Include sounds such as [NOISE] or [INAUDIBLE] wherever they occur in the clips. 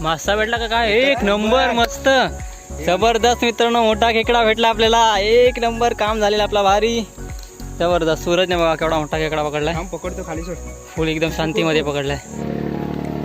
मासा भेटला का काय? एक नंबर मस्त. जबरदस्त मित्रांनो मोठा खेकडा भेटला आपल्याला. एक नंबर काम झालेलं आपला भारी. जबरदस्त. सूरजने बघा केवढा मोठा खेकडा पकडलाय. पकडतो खाली सोड. फुल एकदम शांतीमध्ये पकडलाय.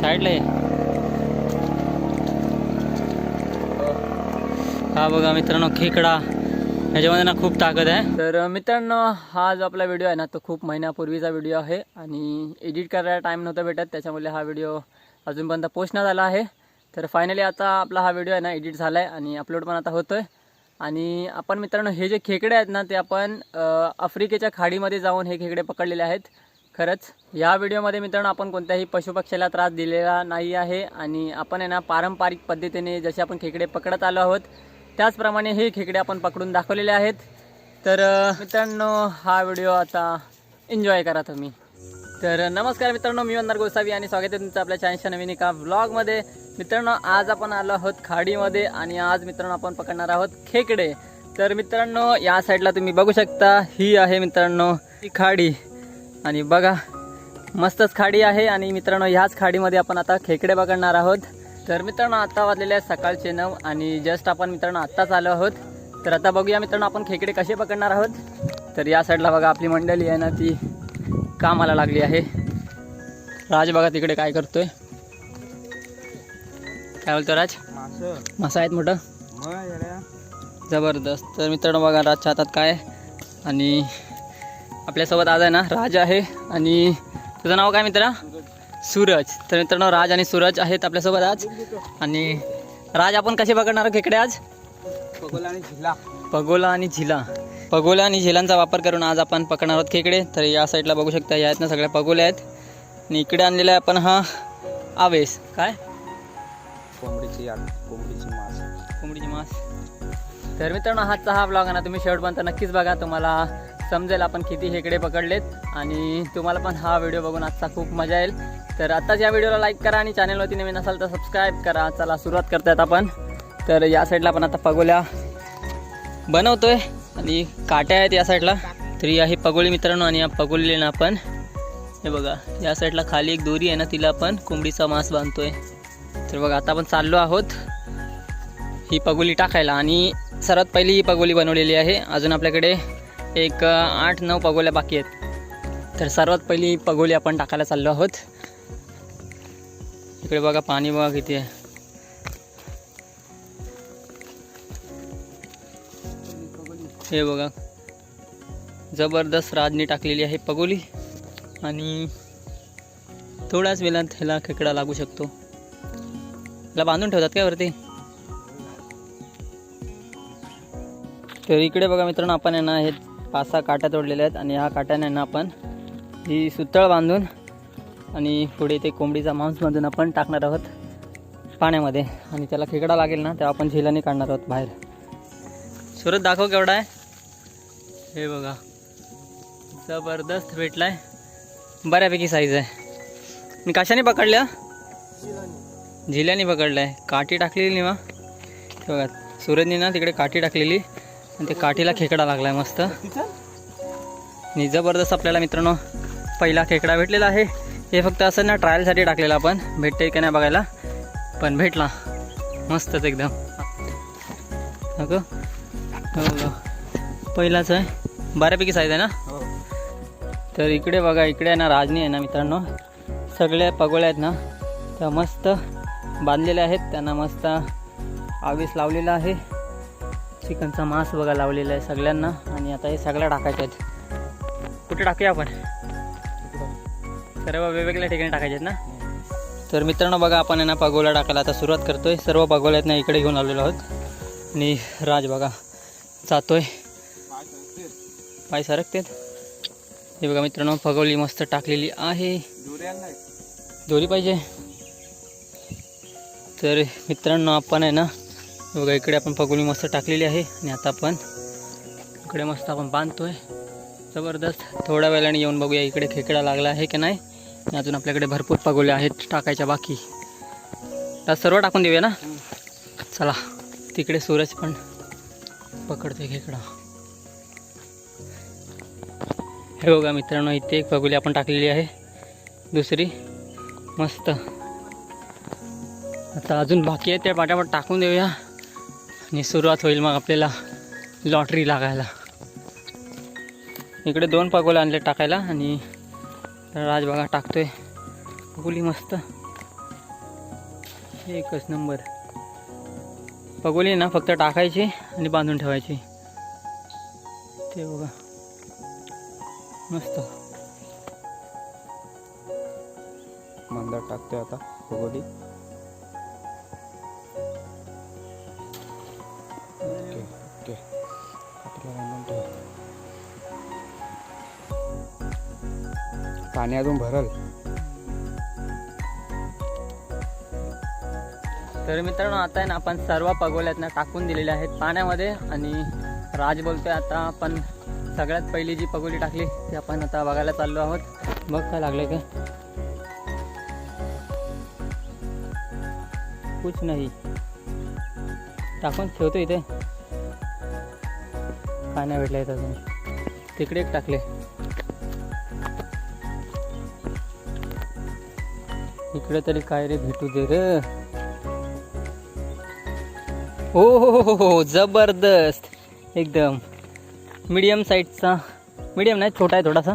साईडला. हा बघा मित्रांनो खेकडा. ह्याच्यामध्ये ना खूप ताकद आहे. तर मित्रांनो हा जो आपला व्हिडिओ आहे ना तो खूप महिन्यापूर्वीचा व्हिडिओ आहे आणि एडिट करायला टाईम नव्हता भेटत त्याच्यामुळे हा व्हिडिओ अजूनपर्यंत पोस्ट न झाला आहे. तर फायनली आता आपला हा व्हिडिओ आहे ना एडिट झाला आहे आणि अपलोड पण आता होतो आहे आणि आपण मित्रांनो हे जे खेकडे आहेत ना ते आपण आफ्रिकेच्या खाडीमध्ये जाऊन हे खेकडे पकडलेले आहेत. खरंच या व्हिडिओमध्ये मित्रांनो आपण कोणत्याही पशुपक्ष्याला त्रास दिलेला नाही आहे आणि आपण आहे ना पारंपरिक पद्धतीने जसे आपण खेकडे पकडत आलो आहोत त्याचप्रमाणे हे खेकडे आपण पकडून दाखवलेले आहेत. तर मित्रांनो हा व्हिडिओ आता एन्जॉय करा तुम्ही. तर नमस्कार मित्रांनो मी वंदर गोसावी आणि स्वागत आहे तुमचं आपल्या चॅनलच्या नवीन एका ब्लॉगमध्ये मित्रांनो आज आपण आलो आहोत खाडीमध्ये आणि आज मित्रांनो आपण पकडणार आहोत खेकडे. तर मित्रांनो या साईडला तुम्ही बघू शकता ही आहे मित्रांनो ही खाडी. आणि बघा मस्तच खाडी आहे आणि मित्रांनो ह्याच खाडीमध्ये आपण आता खेकडे पकडणार आहोत. तर मित्रांनो आता वाजलेले आहेत सकाळचे नऊ आणि जस्ट आपण मित्रांनो आत्ताच आलो आहोत. तर आता बघूया मित्रांनो आपण खेकडे कसे पकडणार आहोत. तर या साईडला बघा आपली मंडळी आहे ना ती कामाला लागली आहे. राज बघा तिकडे काय करतोय. काय बोलतो राज? मास. आहेत मोठं. जबरदस्त. तर मित्रांनो बघा राजच्या हातात काय. आहे. आणि आपल्यासोबत आज आहे ना राज आहे. आणि तुझं नाव काय मित्रा? सूरज. तर मित्रांनो राज आणि सूरज आहेत आपल्यासोबत आज. आणि राज आपण कसे पकडणार आहोत खेकडे आज? पगोला आणि झिला. पगोला आणि झिला. पगोला आणि झिलांचा वापर करून आज आपण पकडणार आहोत खेकडे तर या साईडला बघू शकता या आहेत ना सगळ्या पगोल्या आहेत. आणि इकडे आणलेला आहे आपण हा आवेस काय? कोंबडीची कोंबडीची मास. कोंबडीची मास. तर मित्रांनो हाचा हा ब्लॉग आहे ना तुम्ही शेवटपर्यंत नक्कीच बघा. तुम्हाला समजेल आपण किती खेकडे पकडलेत. आणि तुम्हाला पण हा व्हिडिओ बघून आजचा खूप मजा येईल. तर आत्ताच या व्हिडिओला लाईक करा आणि चॅनलवरती नवीन असाल तर सबस्क्राईब करा. चला सुरुवात करतायत आपण. तर या साईडला आपण आता पगोल्या बनवतोय. आणि काट्या आहेत या साईडला तर ही आहे पगोली मित्रांनो आणि या पगोलीला आपण हे बघा या साईडला खाली एक दोरी आहे ना तिला आपण कोंबडीचा मांस बांधतोय. तर बघा आता आपण चाललो आहोत ही पगोली टाकायला. आणि सर्वात पहिली ही पगोली बनवलेली आहे. अजून आपल्याकडे एक आठ नऊ पगोल्या बाकी आहेत. तर सर्वात पहिली पगोली आपण टाकायला चाललो आहोत. इकडे बघा पाणी बघा किती आहे. हे बघा. जबरदस्त राजनी टाकलेली आहे पगोली. आणि थोड्याच वेळात ह्याला खेकडा लागू शकतो. त्याला बांधून ठेवतात काय वरती? तर इकडे बघा मित्रांनो आपण यांना हे पाच सहा काट्या तोडलेल्या आहेत आणि ह्या काट्याने ना आपण ही सुतळ बांधून आणि पुढे ते कोंबडीचा मांस बांधून आपण टाकणार आहोत पाण्यामध्ये. आणि त्याला खेकडा लागेल ना तेव्हा आपण झिलाने काढणार आहोत बाहेर. सुरत दाखव केवढा आहे. हे बघा. जबरदस्त भेटलाय. बऱ्यापैकी साईज आहे. आणि कशाने पकडल्या झिल्याने पकडलाय. काठी टाकलेली ना. हे बघा सूरजने ना तिकडे काठी टाकलेली. आणि ते काठीला खेकडा लागलाय मस्त. आणि जबरदस्त आपल्याला मित्रांनो पहिला खेकडा भेटलेला आहे. हे फक्त असं ना ट्रायलसाठी टाकलेलं आपण. भेटते का नाही बघायला. पण भेटला. मस्तच एकदम. नको हो पहिलाच आहे. बऱ्यापैकी साईज आहे ना? हो. तर इकडे बघा इकडे आहे ना राजनी आहे ना मित्रांनो. सगळ्या पगोळ्या आहेत ना. त्या मस्त बांधलेल्या आहेत. त्यांना मस्त आवीस लावलेला आहे. चिकनचा मांस बघा लावलेला आहे सगळ्यांना. आणि आता हे सगळ्या टाकायच्या आहेत. कुठे टाकूया आपण? सर्व वेगवेगळ्या ठिकाणी टाकायचे आहेत ना? तर मित्रांनो बघा आपण आहे ना पगोला टाकायला आता सुरुवात करतोय. सर्व पगोल्या आहेत ना इकडे घेऊन आलेलो आहोत. आणि राज बघा जातोय. पाय सरकतेत. हे बघा मित्रांनो पगोली मस्त टाकलेली आहे. दोरी पाहिजे. तर मित्रांनो आपण आहे ना बघा इकडे आपण पगोली मस्त टाकलेली आहे. आणि आता आपण इकडे मस्त आपण बांधतोय. जबरदस्त. थोड्या वेळाने येऊन बघूया इकडे खेकडा लागला आहे की नाही. अजून आपल्याकडे भरपूर पगोल्या आहेत टाकायच्या बाकी. तर सर्व टाकून देऊया ना? चला तिकडे सूरज पण पकडतोय खेकडा. हे बघा मित्रांनो इथे एक पगोली आपण टाकलेली आहे. दुसरी मस्त. आता अजून बाकी आहे त्या पाट्यावर टाकून देऊया. आणि सुरुवात होईल मग आपल्याला लॉटरी लागायला. इकडे दोन पगोले आणले टाकायला आणि राज बघा टाकतोय. पगोली मस्त. एकच नंबर. पगोली ना फक्त टाकायची आणि बांधून ठेवायची. ते बघा. मस्त. मंदार टाकतोय आता पगोली पाणी अजून भरल. तर मित्रांनो आता आहे ना आपण सर्व पगोल्यात ना टाकून दिलेले आहेत पाण्यामध्ये आणि राज बोलतोय आता आपण सगळ्यात पहिली जी पगोली टाकली ती आपण आता बघायला चाललो आहोत. बघ काय लागलं का कुछ नाही. टाकून ठेवतो इथे. काय नाही भेटलं इथं अजून. तिकडे एक टाकले. इकडे तरी काय रे भेटू दे रे. हो हो हो हो हो जबरदस्त. एकदम. मीडियम साईजचा. मीडियम नाही छोटा आहे थोडासा.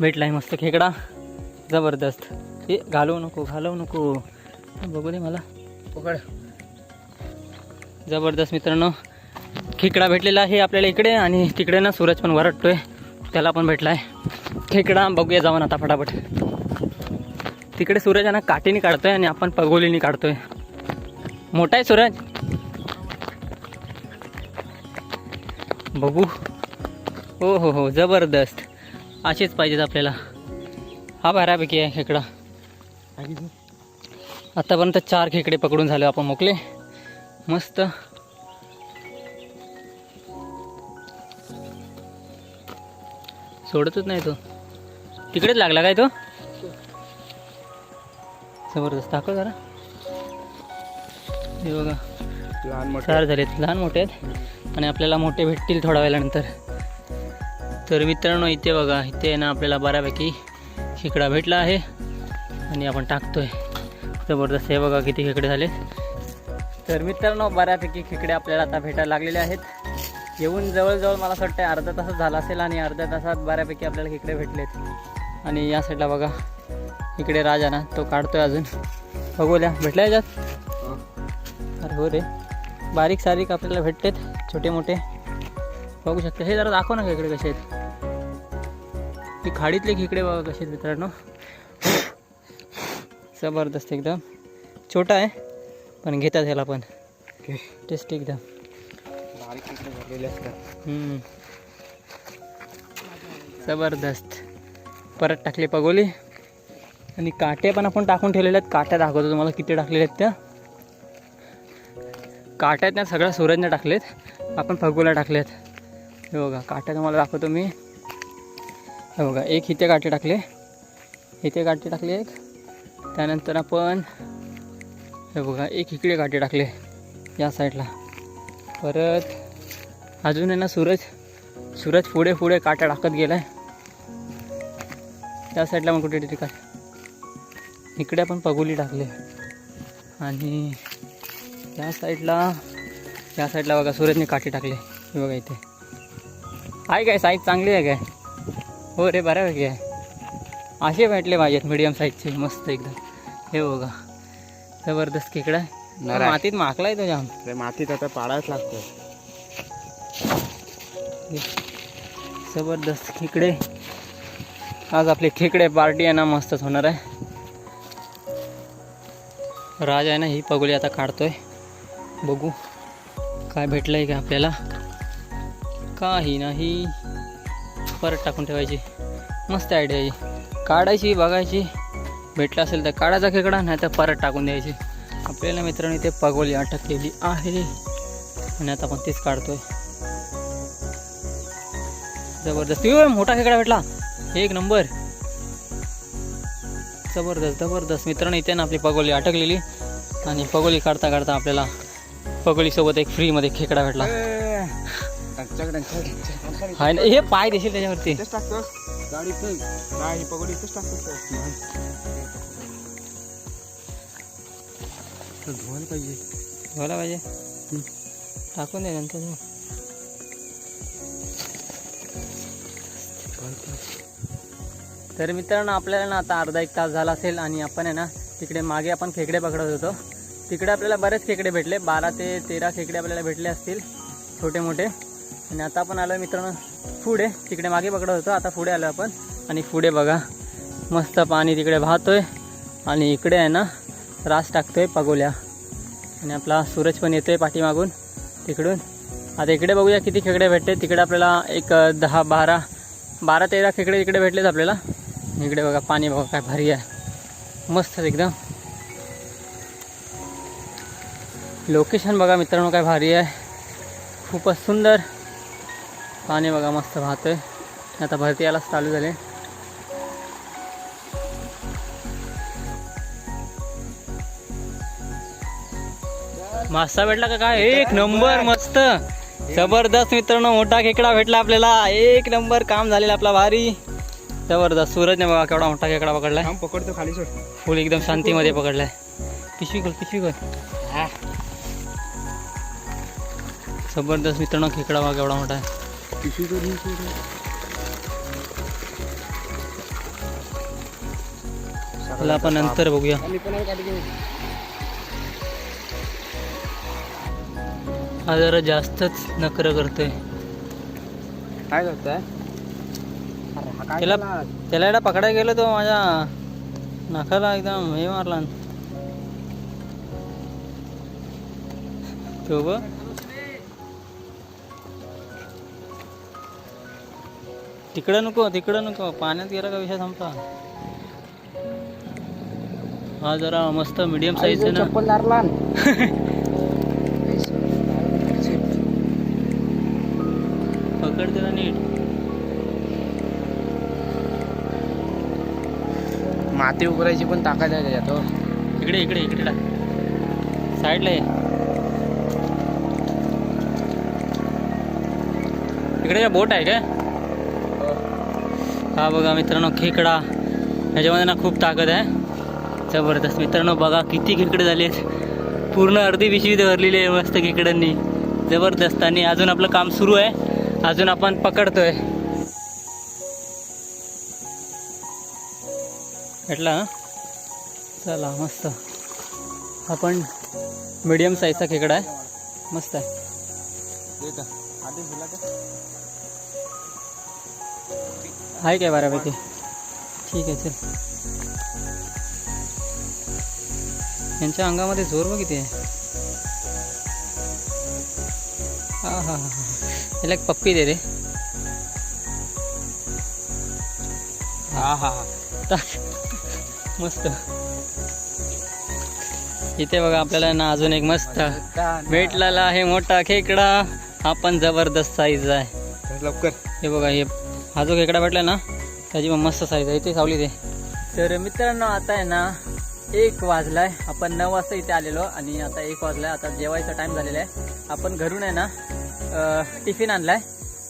भेटला आहे मस्त खेकडा. जबरदस्त. हे घालवू नको घालवू नको. बघू दे मला. पकड. जबरदस्त मित्रांनो. खेकडा भेटलेला आहे आपल्याला इकडे आणि तिकडे ना सूरज पण वरटतोय. त्याला पण भेटला आहे खेकडा बघूया जाऊन आता फटाफट. तिकडे सूरज यांना काठीने काढतोय आणि आपण पगोलीने काढतोय. मोठा आहे सूरज. बघू. हो हो हो जबरदस्त. असेच पाहिजेत आपल्याला. हा बऱ्यापैकी आहे खेकडा. आतापर्यंत चार खेकडे पकडून झाले आपण मोकले मस्त. सोडतच नाही तो. तिकडेच लागला काय तो? जबरदस्त. दाखव जरा. हे बघा. लहान मोठं. चार झालेत. लहान मोठे आहेत. आणि आपल्याला मोठे भेटतील थोड्या वेळानंतर. तर मित्रांनो इथे बघा. इथे ना आपल्याला बऱ्यापैकी खेकडा भेटला आहे. आणि आपण टाकतोय. जबरदस्त. हे बघा किती खेकडे झाले. तर मित्रांनो बऱ्यापैकी खेकडे आपल्याला आता भेटायला लागलेले आहेत. येऊन जवळजवळ मला असं वाटतं अर्धा तासात झाला असेल आणि अर्ध्या तासात बऱ्यापैकी आपल्याला खेकडे भेटलेत. आणि या साईडला बघा. इकडे राजा ना तो काढतोय अजून. बघूया भेटला याच्यात. अरे हो रे. बारीक सारीक आपल्याला भेटतेत छोटे मोठे. बघू शकता. हे जरा दाखव ना खेकडे कसे आहेत. ही खाडीतले खेकडे बघा कसे आहेत मित्रांनो. जबरदस्त एकदम. छोटा आहे पण घेतात ह्याला पण. टेस्ट एकदम. बारीक इकडे. जबरदस्त. परत टाकले पगोली. आणि काटे पण आपण टाकून ठेवलेले आहेत. काट्या दाखवतो तुम्हाला किती टाकलेले आहेत त्या. काट्यात त्या सगळ्या सूरजने टाकलेत. आपण पगोल्या टाकलेत. हे बघा काट्या तुम्हाला दाखवतो मी. हे बघा एक इथे काटे टाकले. इथे काटे टाकले एक. त्यानंतर आपण हे बघा एक इकडे काटे टाकले या साईडला. परत अजून आहे ना सूरज सूरज पुढे पुढे काटा टाकत गेला आहे त्या साईडला मग कुठे काट इकडे आपण पगोली टाकले. आणि या साईडला या साईडला बघा सूरजने काठी टाकले. हे बघा इथे. आहे काय? साईज चांगली आहे काय? हो रे बऱ्यापैकी आहे. असे भेटले पाहिजेत मीडियम साईजचे मस्त एकदम. हे बघा. जबरदस्त खेकडा आहे आहे. मातीत माकलाय तो जाम मातीत आता पाडायच लागतो जबरदस्त खेकडे आज आपली खेकडे पार्टी आहे ना मस्तच होणार आहे. राज आहे ना ही पगोली आता काढतोय. बघू काय भेटलं आहे का आपल्याला. काही नाही. परत टाकून ठेवायची. मस्त आयडिया आहे. काढायची बघायची. भेटलं असेल तर काढायचा खेकडा नाही तर परत टाकून द्यायची. आपल्याला मित्रांनो इथे पगोली अटक केली आहे. आणि आता आपण तीच काढतोय. जबरदस्त. मोठा खेकडा भेटला. एक नंबर. जबरदस्त जबरदस्त. मित्रांनो इथे ना आपली पगोली अटकलेली. आणि पगोली काढता काढता आपल्याला पगोलीसोबत एक फ्रीमध्ये खेकडा भेटला. हाय ना हे पाय देशील त्याच्यावरती. धुवायला पाहिजे. धुवायला पाहिजे. टाकून दे नंतर. तर मित्रांनो आपल्याला ना आता अर्धा एक तास झाला असेल आणि आपण आहे ना तिकडे मागे आपण खेकडे पकडत होतो. तिकडे आपल्याला बरेच खेकडे भेटले. बारा ते तेरा खेकडे आपल्याला भेटले असतील छोटे मोठे. आणि आता आपण आलो मित्रांनो पुढे. तिकडे मागे पकडत होतो. आता पुढे आलो आपण. आणि पुढे बघा मस्त पाणी तिकडे वाहतोय. आणि इकडे आहे ना रास टाकतोय पगोल्या. आणि आपला सूरज पण येतोय पाठीमागून तिकडून. आता इकडे बघूया किती खेकडे भेटते तिकडे आपल्याला एक दहा बारा बारा तेरा खेकडे इकडे भेटलेत आपल्याला. इकडे बघा पाणी बघा काय भारी आहे. मस्त एकदम. लोकेशन बघा मित्रांनो काय भारी आहे. खूपच सुंदर. पाणी बघा मस्त वाहतोय आता भरती यायलाच चालू झाले. मासा भेटला का काय? एक नंबर मस्त. जबरदस्त मित्रांनो मोठा खेकडा भेटला आपल्याला. एक नंबर काम झालेलं आपला भारी. जबरदस्त. सूरजने बघा केवढा मोठा खेकडा पकडलाय. पकडतो खाली सोड. फुल एकदम शांतीमध्ये पकडलाय. पिशवी खोल पिशवी खोल. जबरदस्त मित्रांनो खेकडा बघा केवढा मोठा आहे. पिशवी आपण नंतर बघूया. हा जरा जास्तच नकर करतोय. काय करताय? त्याला? त्याला एकदा पकडायला गेलो तो माझ्या नाकाला एकदम हे मारला. तो तिकडं नको तिकडं नको. पाण्यात गेला का विषय संपला. हा जरा मस्त मीडियम साईज आहे ना. चप्पल दारला [LAUGHS] पकड त्याला नीट. माती उघडायची पण ताकद आहे त्याच्यात हो. इकडे इकडे इकडे साईडला ये. इकडे बोट आहे काय? हा बघा मित्रांनो खेकडा. ह्याच्यामध्ये ना खूप ताकद आहे. जबरदस्त. मित्रांनो बघा किती खेकडे झाले पूर्ण अर्धी पिशवी भरलेली आहे मस्त खेकड्यांनी. जबरदस्त. आणि अजून आपलं काम सुरू आहे. अजून आपण पकडतोय. भेटला ना चला मस्त. आपण मीडियम साईजचा खेकडा आहे. मस्त आहे? आहे काय बऱ्यापैकी ठीक आहे चल. यांच्या अंगामध्ये जोर बघ किती आहे हा हा हा हा. याला एक पप्पी दे रे. हा हा हा. टाक मस्त. इथे बघा आपल्याला ना अजून एक मस्त. भेटलेला आहे मोठा खेकडा. हा पण जबरदस्त साईज आहे. लवकर. हे बघा हे हा जो खेकडा भेटला ना त्याची पण मस्त साईज आहे. इथे सावली ते तर मित्रांनो आता आहे ना एक वाजलाय. आपण नऊ वाजता इथे आलेलो आणि आता एक वाजलाय. आता जेवायचा टाइम झालेला आहे. आपण घरून आहे ना टिफिन आणलाय.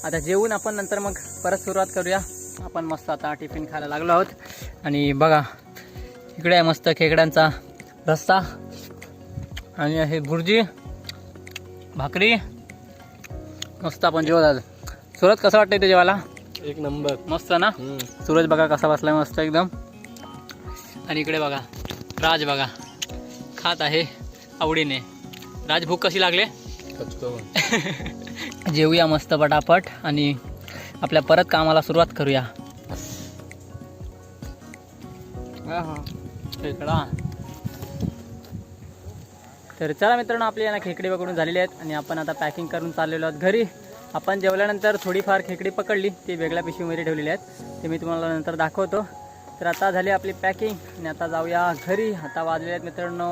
आता जेवून आपण नंतर मग परत सुरुवात करूया. आपण मस्त आता टिफिन खायला लागलो आहोत. आणि बघा इकडे आहे मस्त खेकड्यांचा रस्सा आणि आहे भुर्जी भाकरी. मस्त आपण जेवत सुरत कसं वाटतंय ते जेवायला? एक नंबर. मस्त ना? सूरज बघा कसा बसलाय मस्त एकदम. आणि इकडे बघा राज बघा खात आहे आवडीने. राज भूक कशी लागले? [LAUGHS] जेवूया मस्त पटापट आणि आपल्या परत कामाला सुरुवात करूया. खेकडा. तर चला मित्रांनो आपली ना खेकडी पकडून झालेली आहेत आणि आपण आता पॅकिंग करून चाललेलो आहोत घरी. आपण जेवल्यानंतर थोडीफार खेकडी पकडली ती वेगळ्या पिशवीमध्ये ठेवलेली आहेत. ते मी तुम्हाला नंतर दाखवतो. तर आता झाली आपली पॅकिंग आणि आता जाऊया घरी. आता वाजले आहेत मित्रांनो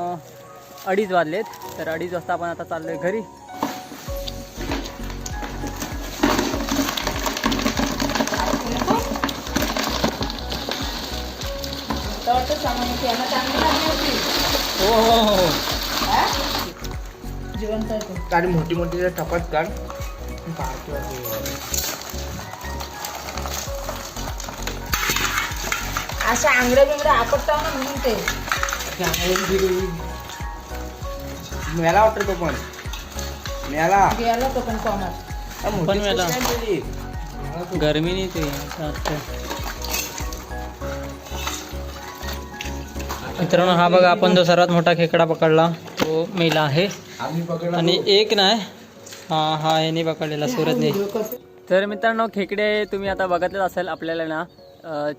अडीच वाजलेत. तर अडीच वाजता आपण आता चाललोय घरी. हो हो हो काढ मोठी मोठी टपात काढ. पाहतो असं आंगड्या बिंगड्या आपटता ना म्हणून ते. मेला वाटतं तो पण. मेला. गेला तो पण कॉमन मोठी पण मेला. गरमी नाही ते. मित्रांनो हा बघा आपण जो सर्वात मोठा खेकडा पकडला तो मेला आहे. आणि एक नाही हा हा याने पकडलेला सूरजने. तर मित्रांनो खेकडे तुम्ही आता बघतलेच असेल आपल्याला ना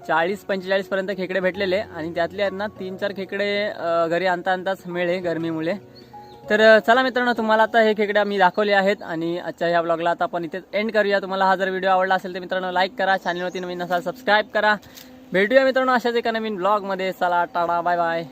चाळीस पंचेचाळीस पर्यंत खेकडे भेटलेले आणि त्यातले आहेत ना तीन चार खेकडे घरी आणता आणताच मिळे गरमीमुळे. तर चला मित्रांनो तुम्हाला आता हे खेकडे मी दाखवले आहेत. आणि आजच्या ह्या ब्लॉगला आता आपण इथेच एंड करूया. तुम्हाला हा जर व्हिडिओ आवडला असेल तर मित्रांनो लाईक करा. चॅनलवरती नवीन असाल सबस्क्राईब करा. भेटूया मित्रांनो अशाच एका नवीन ब्लॉगमध्ये चला टाळा बाय बाय